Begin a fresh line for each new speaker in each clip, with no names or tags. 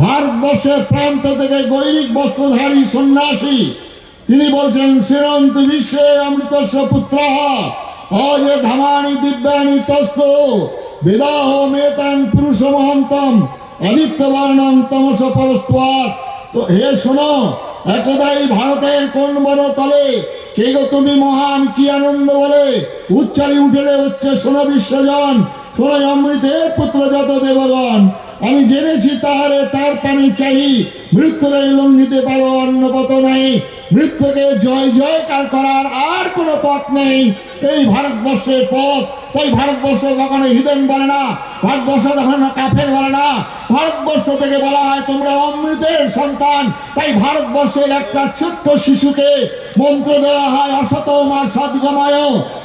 ভারতবর্ষের প্রান্ত থেকে গৈরিক বস্ত্রধারী সন্ন্যাসী, তিনি বলছেন শ্রীরন্ত বিশ্বে অমৃতস্ব পুত্র অজে ধামানি দিব্যানি তস্ত, বেদাহ মেতাং পুরুষ মহন্তম আদিত্য বর্ণম তমস পরস্পর তো হে শোনো, একদাই ভারতের কোন বড় তলে, কে তুমি মহান কি আনন্দ বলে? উচ্চারি উঠেলে হচ্ছে শোনো বিশ্বজন, শোনো অমৃতের পুত্র যত দেবগণ। আমি জেনেছি তাহারে, তার পানি চাই মৃত্যুরে লঙ্ঘিতে পারো অন্য পথ নাই। মৃত্যুকে জয়, জয়কার করার আর কোনো পথ নেই। এই ভারতবর্ষের পথ তাই ভারতবর্ষ কখনো হিদেন বলে না। ভারতবর্ষ কখনো কাফের বলে না। ভারতবর্ষ থেকে বলা হয়, তোমরা অমৃতের সন্তান। তাই ভারতবর্ষের একটা ছোট্ট শিশুকে মন্ত্র দেওয়া হয় অসত মা সদ্গময়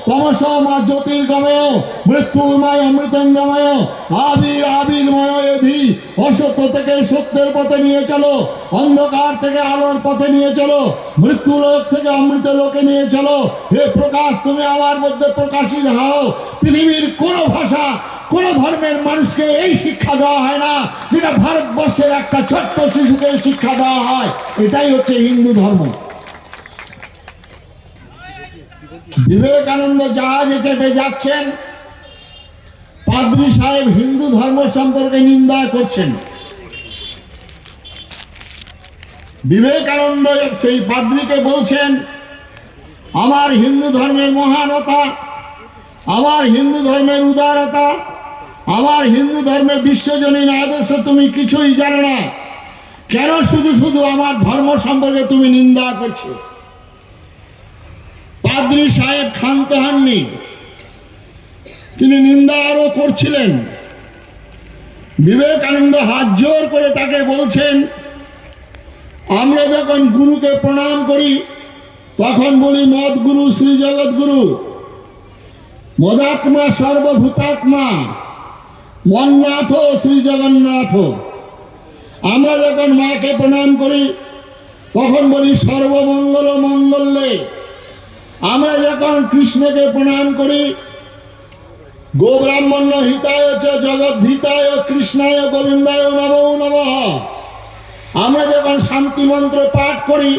তমস মা জ্যোতির্গময় মৃত্যুময় অমৃতঙ্গময় আবির, আবির্ময় অসত্য থেকে সত্যের পথে নিয়ে চলো। অন্ধকার থেকে আলোর পথে নিয়ে চলো। মৃত্যু লোক থেকে অমৃত লোকে নিয়ে চলো। হে প্রকাশ, তুমি আমার মধ্যে প্রকাশিত হও। পৃথিবীর কোনো ভাষা, কোন ধর্মের মানুষকে এই শিক্ষা দেওয়া হয় না, যেটা ভারতবর্ষের একটা ছোট্ট শিশুকে শিক্ষা দেওয়া হয়। এটাই হচ্ছে হিন্দু ধর্ম। বিবেকানন্দ জাহাজে চেপে যাচ্ছেন পাদ্রী সাহেব হিন্দু ধর্ম সম্পর্কে নিন্দা করছেন। বিবেকানন্দ সেই পাদ্রীকে বলছেন, আমার হিন্দু ধর্মের মহানতা আমার হিন্দু ধর্মের উদারতা, আমার হিন্দু ধর্মের বিশ্বজনীন আদর্শ তুমি কিছুই জানো না। কেন শুধু শুধু আমার ধর্ম সম্পর্কে তুমি নিন্দা করছ? পাদ্রী সাহেব ক্ষান্ত হননি। তিনি নিন্দা আরও করছিলেন। বিবেকানন্দ হাত জোর করে তাকে বলছেন, আমরা যখন গুরুকে প্রণাম করি, তখন বলি মদ গুরু শ্রী জগৎগুরু মদাত্মা সর্বভূতাত্মা, মন্নাথ, শ্রী জগন্নাথ। আমরা যখন মাকে প্রণাম করি, তখন বলি, সর্বমঙ্গল, মঙ্গলে। আমরা যখন কৃষ্ণকে প্রণাম করি গোব্রাহ্মণ্য হিতায় চ জগদ্ধিতায় কৃষ্ণায় গোবিন্দায় নমো নমঃ। আমরা যখন শান্তি মন্ত্র পাঠ করি,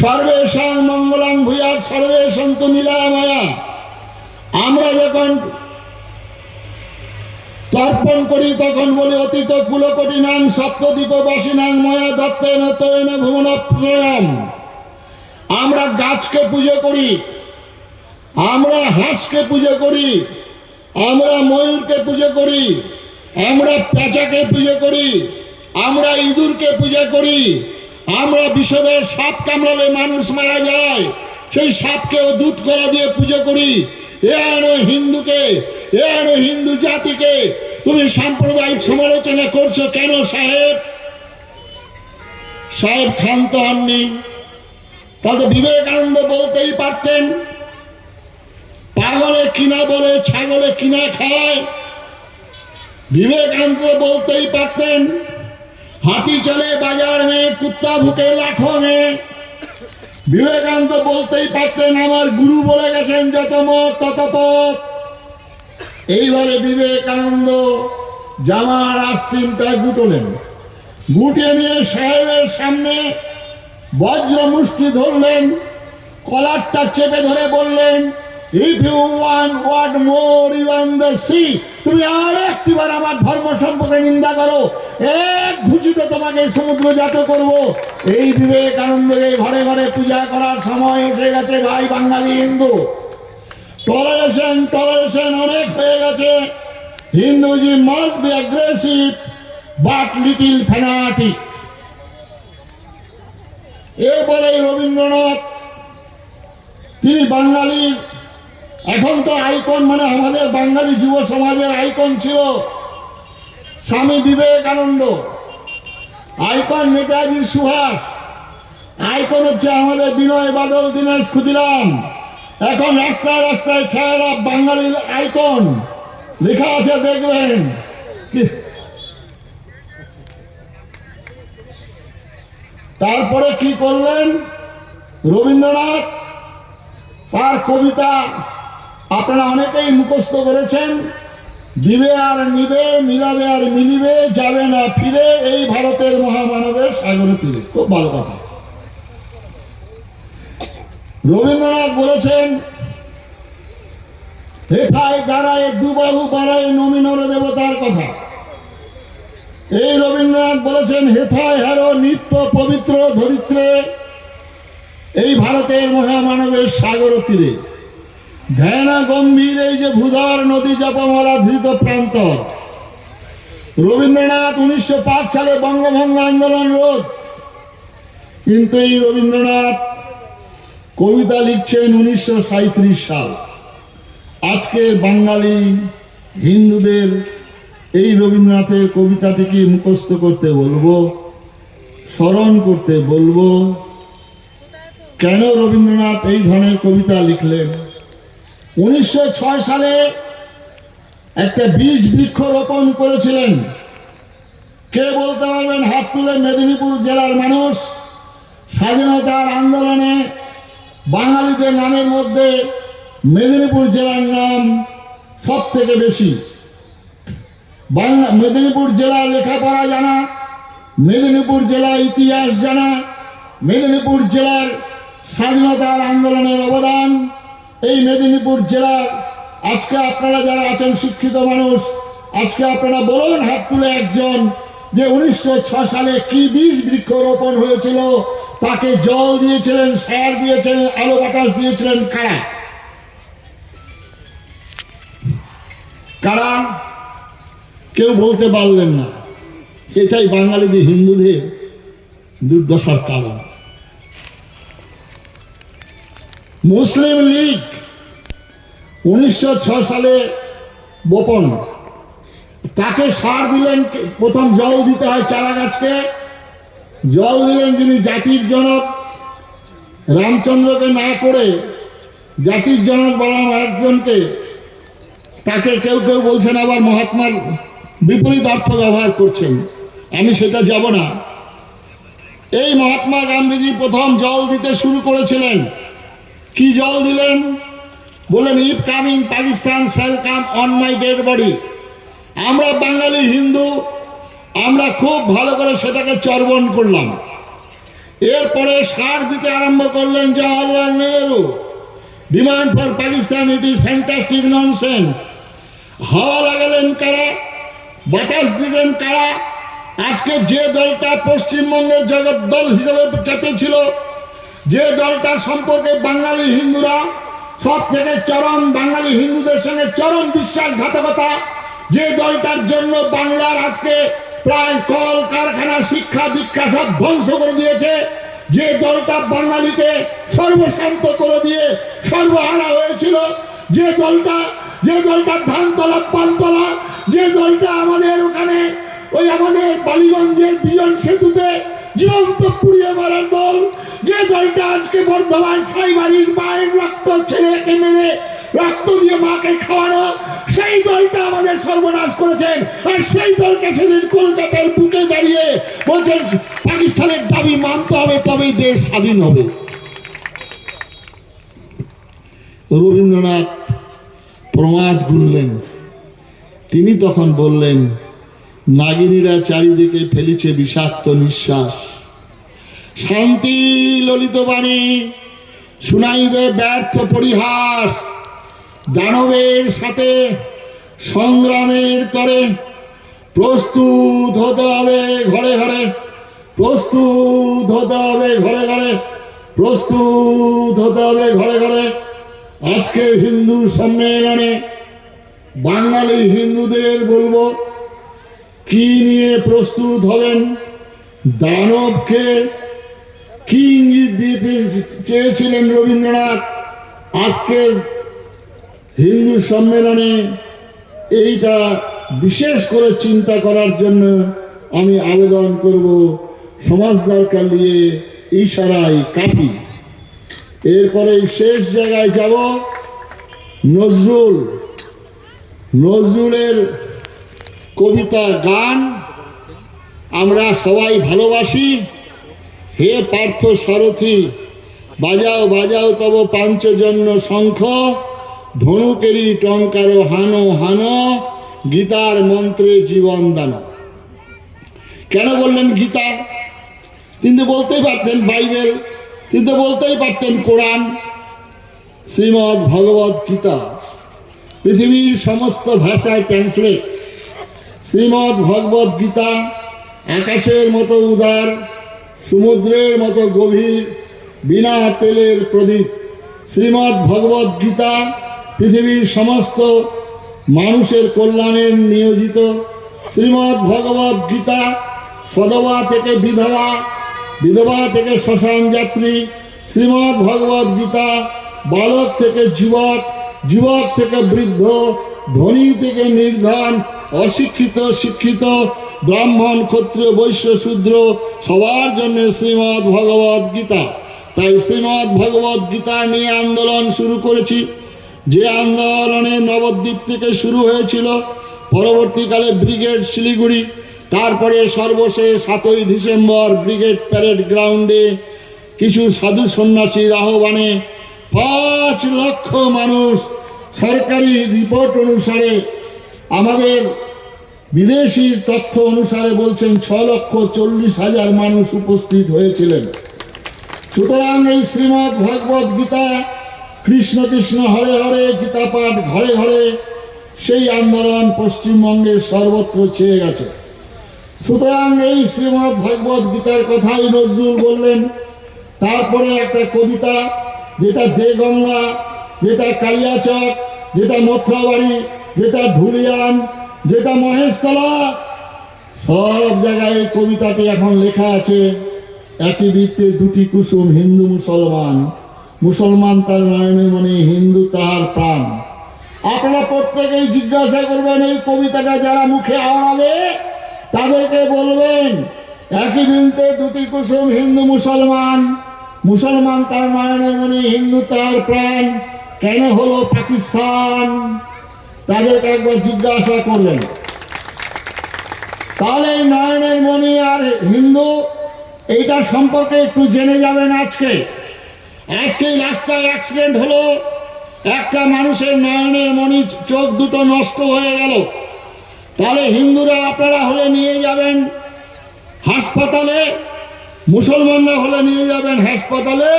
সর্বেশাং মঙ্গলাং ভূয়া সর্বে সন্তু নীলামায়া। আমরা যখন তর্পণ করি, তখন বলি, অতীত কুলকটি নাম সপ্তদ্বীপ বাসিনাং ময়া দত্তেন তৈন ভুবনপ্রয়ম আমরা গাছকে পুজো করি, আমরা হাঁসকে পুজো করি আমরা ময়ূরকে পুজো করি, আমরা পেঁচাকে পুজো করি, আমরা ইঁদুরকে পূজা করি, আমরা বিষধর সাপ কামড়ালে মানুষ মারা যায়, সেই সাপকেও দুধ করা দিয়ে পুজো করি। এ আনো হিন্দুকে, এ আনো হিন্দু জাতিকে, তুমি সাম্প্রদায়িক সমালোচনা করছ কেন সাহেব? সাহেব ক্ষান্ত হননি। তাহলে বিবেকানন্দ বলতেই পারতেন পাগলে কিনা বলে ছাগলে কিনা খায়। বিবেকানন্দ বলতেই পারতেন, হাতি চলে বাজার মে, কুত্তা ভুকে লাখো মে। বিবেকানন্দ বলতেই পারতেন, আমার গুরু বলে গেছেন, যত মত, তত পথ। এইবারে বিবেকানন্দ জামার আস্তিনটা গুটলেন। গুটিয়ে নিয়ে সাহেবের সামনে বজ্র মুষ্টি ধরলেন, কলারটা চেপে ধরে বললেন if you one what more you the sea তুমি আর একটিবার আমার ধর্ম সম্পর্কে নিন্দা করো। এক ঘুষিতে তোমাকে সমুদ্র জাত করব। এই বিবেকানন্দের এই ঘরে ঘরে পূজা করার সময় এসে গেছে ভাই বাঙালি হিন্দু। টলারেশন টলারেশন অনেক হয়ে গেছে। Hindus must be aggressive but little fanatic এরপরে রবীন্দ্রনাথ, তিনি বাঙালির এখন তো আইকন মানে আমাদের বাঙালি যুব সমাজের আইকন ছিল। স্বামী বিবেকানন্দ, আইকন নেতাজি সুভাষ, আইকন হচ্ছে আমাদের বিনয় বাদল, দীনেশ ক্ষুদিরাম। এখন রাস্তায় রাস্তায় ছায়ারা বাঙালির আইকন। লেখা আছে দেখবেন। তারপরে কি করলেন? রবীন্দ্রনাথ, তার কবিতা আপনারা অনেকেই মুখস্থ করেছেন, দিবে আর নিবে, মিলাবে আর মিলিবে, যাবে না ফিরে, এই ভারতের মহামানবের সাগর তীরে। খুব ভালো কথা। রবীন্দ্রনাথ বলেছেন, হেথায় দাঁড়ায় দুবাহু বাড়ায় নমিনর দেবতার কথা। এই রবীন্দ্রনাথ বলেছেন, হেথায় হেরো নিত্য পবিত্র ধরিত্রে, এই ভারতের মহামানবের সাগর তীরে। ধ্যানা গম্ভীর এই যে ভূধর নদী জপমালা ধৃত প্রান্ত রবীন্দ্রনাথ উনিশশো পাঁচ সালে বঙ্গভঙ্গ আন্দোলন রোধ। কিন্তু এই রবীন্দ্রনাথ কবিতা লিখছেন উনিশশো সাঁইত্রিশ সাল। আজকে বাঙালি, হিন্দুদের এই রবীন্দ্রনাথের কবিতাটিকে মুখস্থ করতে বলব, স্মরণ করতে বলব। কেন রবীন্দ্রনাথ এই ধরনের কবিতা লিখলেন? উনিশশো ছয় সালে একটা বীজ বৃক্ষ রোপণ করেছিলেন। কে বলতে পারবেন? হাত তুলে মেদিনীপুর জেলার মানুষ। স্বাধীনতার আন্দোলনে বাঙালিদের নামের মধ্যে মেদিনীপুর জেলার নাম সব থেকে বেশি। বাংলা, মেদিনীপুর জেলা লেখাপড়া জানা, মেদিনীপুর জেলা ইতিহাস জানা, মেদিনীপুর জেলার স্বাধীনতার আন্দোলনের অবদান এই মেদিনীপুর জেলার আজকে আপনারা যারা আছেন শিক্ষিত মানুষ, আজকে আপনারা বলুন হাত তুলে একজন যে উনিশশো ছয় সালে কি বীজ বৃক্ষরোপণ হয়েছিল, তাকে জল দিয়েছিলেন, সার দিয়েছিলেন, আলো বাতাস দিয়েছিলেন, কারা? কারা? কেউ বলতে পারলেন না। এটাই বাঙালিদের, হিন্দুদের দুর্দশার কারণ। মুসলিম লীগ উনিশশো ছয় সালে বোপন। তাকে সার দিলেন প্রথম জল দিতে হয় চারা গাছকে জল দিলেন যিনি জাতির জনক। রামচন্দ্রকে না করে জাতির জনক বললাম একজনকে তাকে কেউ কেউ বলছেন আবার মহাত্মার বিপরীত অর্থ ব্যবহার করছেন। আমি সেটা যাব না। এই মহাত্মা গান্ধীজি প্রথম জল দিতে শুরু করেছিলেন। কি জল দিলেন? বললেন if coming Pakistan, shall come on my dead body. আমরা বাঙালি, হিন্দু, আমরা খুব ভালো করে সেটাকে চর্বণ করলাম। এরপরে সার দিতে আরম্ভ করলেন Jawaharlal Nehru. Demand for Pakistan it is fantastic nonsense হাওয়া লাগালেন কারা? বাতাস দিলেন কারা? আজকে যে দলটা পশ্চিমবঙ্গের জগৎ দল হিসেবে চেপেছিল যে দলটা সম্পর্কে বাঙালি হিন্দুরা সব থেকে চরম বাঙালি হিন্দুদের সঙ্গে চরম বিশ্বাসঘাতকতা, যে দলটার জন্য বাংলার আজকে প্রায় কল কারখানা শিক্ষা দীক্ষা সব ধ্বংস করে দিয়েছে, যে দলটা বাঙালিকে সর্বশান্ত করে দিয়ে সর্বহারা হয়েছিল, যে দলটা যে দলটা ধানতলা, পানতলা, যে দলটা আমাদের ওখানে, ওই আমাদের বালিগঞ্জের বিজন সেতুতে জীবন্ত পুড়িয়ে মারার দল যে দলটা আজকে বর্ধমান সাইবাড়ির মায়ের রক্ত ছেলেকে মেরে রক্ত দিয়ে মাকে খাওয়ানো, সেই দলটা আমাদের সর্বনাশ করেছেন। আর সেই দলকে সেদিন কলকাতার বুকে দাঁড়িয়ে বলছেন পাকিস্তানের দাবি মানতে হবে, তবেই দেশ স্বাধীন হবে। রবীন্দ্রনাথ প্রমাদ গুনলেন। তিনি তখন বললেন, নাগিনীরা চারিদিকে ফেলিছে বিষাক্ত নিঃশ্বাস। শান্তি ললিত বাণী শুনাইবে ব্যর্থ পরিহাস। দানবের সাথে সংগ্রামের তরে প্রস্তুত হতে হবে ঘরে ঘরে, প্রস্তুত হতে হবে ঘরে ঘরে, প্রস্তুত হতে হবে ঘরে ঘরে। আজকে হিন্দু সম্মেলনে বাঙালি হিন্দুদের বলব, কি নিয়ে প্রস্তুত হবেন? দানবকে কি ইঙ্গিত দিতে চেয়েছিলেন রবীন্দ্রনাথ। আজকে হিন্দু সম্মেলনে এইটা বিশেষ করে চিন্তা করার জন্য আমি আবেদন করব সমাজ দরকার নিয়ে ইশারায় কাপি। এরপরে শেষ জায়গায় যাব নজরুল। নজরুলের কবিতা গান আমরা সবাই ভালোবাসি। হে পার্থ সারথি, বাজাও বাজাও তব পাঞ্চজন্য শঙ্খ ধনুকেরি টঙ্কার হানো হানো, গীতার মন্ত্রে জীবন দান। কেন বললেন গীতা? তিনি বলতেই পারতেন বাইবেল, তিনি বলতেই পারতেন কোরআন। শ্রীমদ্ ভগবত গীতা, পৃথিবীর সমস্ত ভাষায় ট্রান্সলেট শ্রীমদ্ ভগবত গীতা, আকাশের মতো উদার সমুদ্রের মতো গভীর, বিনা তেলের প্রদীপ। শ্রীমদ্ ভগবত গীতা পৃথিবীর সমস্ত মানুষের কল্যাণের নিয়োজিত। শ্রীমদ্ ভগবত গীতা সদবা থেকে বিধবা বিধবা থেকে শ্মশান যাত্রী। শ্রীমদ্ ভগবত গীতা বালক থেকে যুবক যুবক থেকে বৃদ্ধ, ধনী থেকে নির্ধন, অশিক্ষিত, শিক্ষিত ব্রাহ্মণ, ক্ষত্রিয়, বৈশ্য, শূদ্র, সবার জন্য শ্রীমদ্ ভগবত গীতা। তাই শ্রীমদ্ ভগবত গীতা নিয়ে আন্দোলন শুরু করেছি। যে আন্দোলনে নবদ্বীপ থেকে শুরু হয়েছিল, পরবর্তীকালে ব্রিগেড শিলিগুড়ি, তারপরে সর্বশেষ সাতই ডিসেম্বর ব্রিগেড প্যারেড গ্রাউন্ডে কিছু সাধু সন্ন্যাসীর আহ্বানে পাঁচ লক্ষ মানুষ সরকারি রিপোর্ট অনুসারে আমাদের বিদেশি তথ্য অনুসারে বলছেন ছ লক্ষ চল্লিশ হাজার মানুষ উপস্থিত হয়েছিলেন। সুতরাং এই শ্রীমৎ ভগবত গীতা, কৃষ্ণ কৃষ্ণ হরে হরে, গীতা পাঠ ঘরে ঘরে, সেই আন্দোলন পশ্চিমবঙ্গের সর্বত্র ছেয়ে গেছে। সুতরাং এই শ্রীমৎ ভগবত গীতার কথাই নজরুল বললেন। তারপরে একটা কবিতা, যেটা দেগঙ্গা, যেটা কালিয়াচক, যেটা মথুরাবাড়ি, যেটা ধুলিয়ান যেটা মহেশতলা সব জায়গায় এই কবিতাটি এখন লেখা আছে, একই বৃত্তে দুটি কুসুম হিন্দু মুসলমান। মুসলমান তার নয়নে মনে, হিন্দু তাহার প্রাণ। আপনারা প্রত্যেকেই জিজ্ঞাসা করবেন, এই কবিতাটা যারা মুখে আওড়াবে, তাদেরকে বলবেন, একই বৃন্তে দুটি কুসুম হিন্দু মুসলমান। মুসলমান তার নয়নের মনে, হিন্দু তার প্রাণ। কেন হলো পাকিস্তান? তাদেরকে একবার জিজ্ঞাসা করলেন। তাহলে এই নয়নের মণি আর হিন্দু এইটার সম্পর্কে একটু জেনে যাবেন আজকে। আজকে রাস্তায় অ্যাক্সিডেন্ট হলো, একটা মানুষের নয়নের মণি চোখ দুটো নষ্ট হয়ে গেল। তাহলে হিন্দুরা আপনারা হলে নিয়ে যাবেন হাসপাতালে, মুসলমানরা হলে নিয়ে যাবেন হাসপাতালে,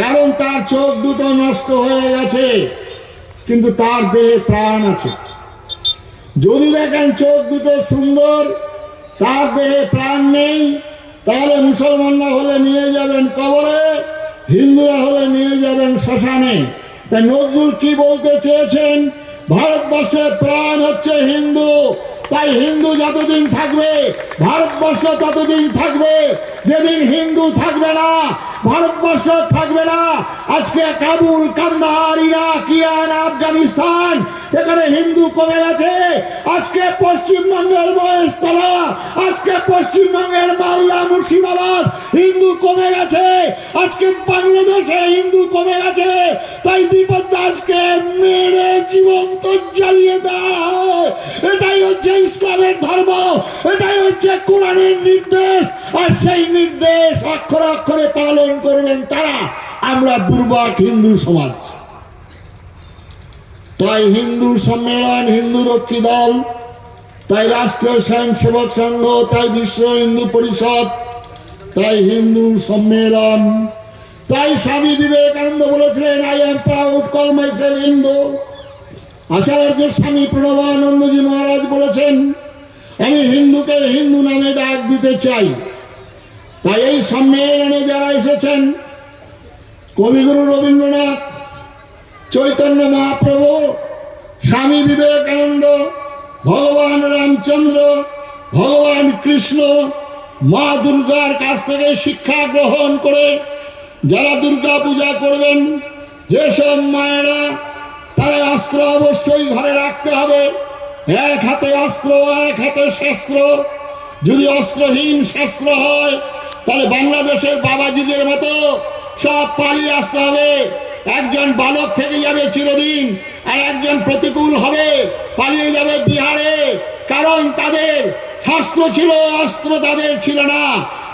কারণ তার চোখ দুটো নষ্ট হয়ে গেছে। কিন্তু তার দেহে প্রাণ আছে। যদি দেখেন চোখ দুটো সুন্দর, তার দেহে প্রাণ নেই, তাহলে মুসলমানরা হলে নিয়ে যাবেন কবরে, হিন্দুরা হলে নিয়ে যাবেন শ্মশানে। তা নজরুল কি বলতে চেয়েছেন? ভারতবর্ষের প্রাণ হচ্ছে হিন্দু, তাই হিন্দু যতদিন থাকবে, ভারতবর্ষ ততদিন থাকবে। যেদিন হিন্দু থাকবে না, ভারতবর্ষ থাকবে না, আজকে কাবুল, কান্দাহার, ইরাক, ইরান, আফগানিস্তান এখানে হিন্দু কমে গেছে, আজকে পশ্চিমবঙ্গের মহেশতলা আজকে পশ্চিমবঙ্গের মালদা, মুর্শিদাবাদ, হিন্দু কমে গেছে, আজকে বাংলাদেশে হিন্দু কমে গেছে, তাই দীপক দাসকে মেরে জীবন জীবন্ত জ্বালিয়ে দেয়। এটাই হচ্ছে ইসলামের ধর্ম, এটাই হচ্ছে কোরআনের নির্দেশ। আর সেই নির্দেশ অক্ষরে অক্ষরে পালন করবেন তারা। আমরা বুর্বাক হিন্দু সমাজ। তাই হিন্দু সম্মেলন, হিন্দু রক্ষী দল, তাই রাষ্ট্রীয় স্বয়ংসেবক সংঘ, তাই বিশ্ব হিন্দু পরিষদ, তাই হিন্দু সম্মেলন। তাই স্বামী বিবেকানন্দ বলেছিলেন I am proud call myself Hindu Acharya Swami Pranavanandaji Maharaj বলেছেন, আমি হিন্দুকে হিন্দু নামে ডাক দিতে চাই। তাই এই সম্মেলনে যারা এসেছেন, কবিগুরু রবীন্দ্রনাথ, চৈতন্য মহাপ্রভু, স্বামী বিবেকানন্দ, ভগবান রামচন্দ্র, ভগবান কৃষ্ণ, মা দুর্গার কাছ থেকে শিক্ষা গ্রহণ করে যারা দুর্গা পূজা করবেন, যেসব মায়েরা তারা অস্ত্র অবশ্যই ঘরে রাখতে হবে। এক হাতে অস্ত্র, এক হাতে শস্ত্র। যদি অস্ত্রহীন শস্ত্র হয় তাহলে বাংলাদেশের বাবাজিদের মতো সব পালিয়ে আসতে হবে। একজন বালক থেকে যাবে চিরদিন, আর একজন প্রতিকূল হবে, পালিয়ে যাবে বিহারে। কারণ তাদের শাস্ত্র ছিল, অস্ত্র তাদের ছিল না।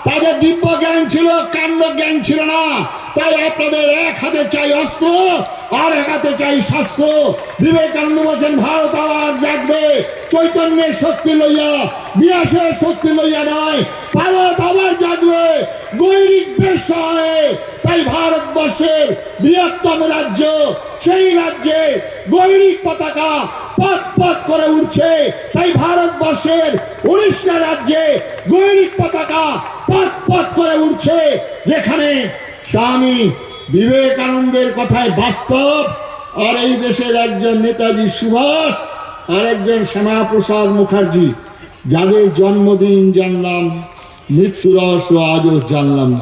তাদের দিব্য জ্ঞান ছিল কাণ্ড জ্ঞান ছিল না। তাই আপনাদের এক হাতে চাই অস্ত্র আর একাতে চাই স্বাস্থ্য। বিবেকানন্দ বলছেন, ভারত আবার জাগবে। চৈতন্যের শক্তি লইয়া, বিনাশের শক্তি লইয়া নয়, ভারত আবার জাগবে। গৈরিক পেশায় তাই ভারতবর্ষের বৃহত্তম রাজ্য, সেই রাজ্যে গৈরিক পতাকা পথ পথ করে উঠছে তাই ভারতবর্ষের উড়িষ্যা রাজ্যে গৈরিক পতাকা পথ পথ করে উঠছে যেখানে স্বামী বিবেকানন্দের কথায় বাস্তব, আর এই দেশের একজন নেতাজি সুভাষ, আর একজন শ্যামাপ্রসাদ মুখার্জি, যাদের জন্মদিন জানলাম মৃত্যু রহস্য আজও জানলাম না।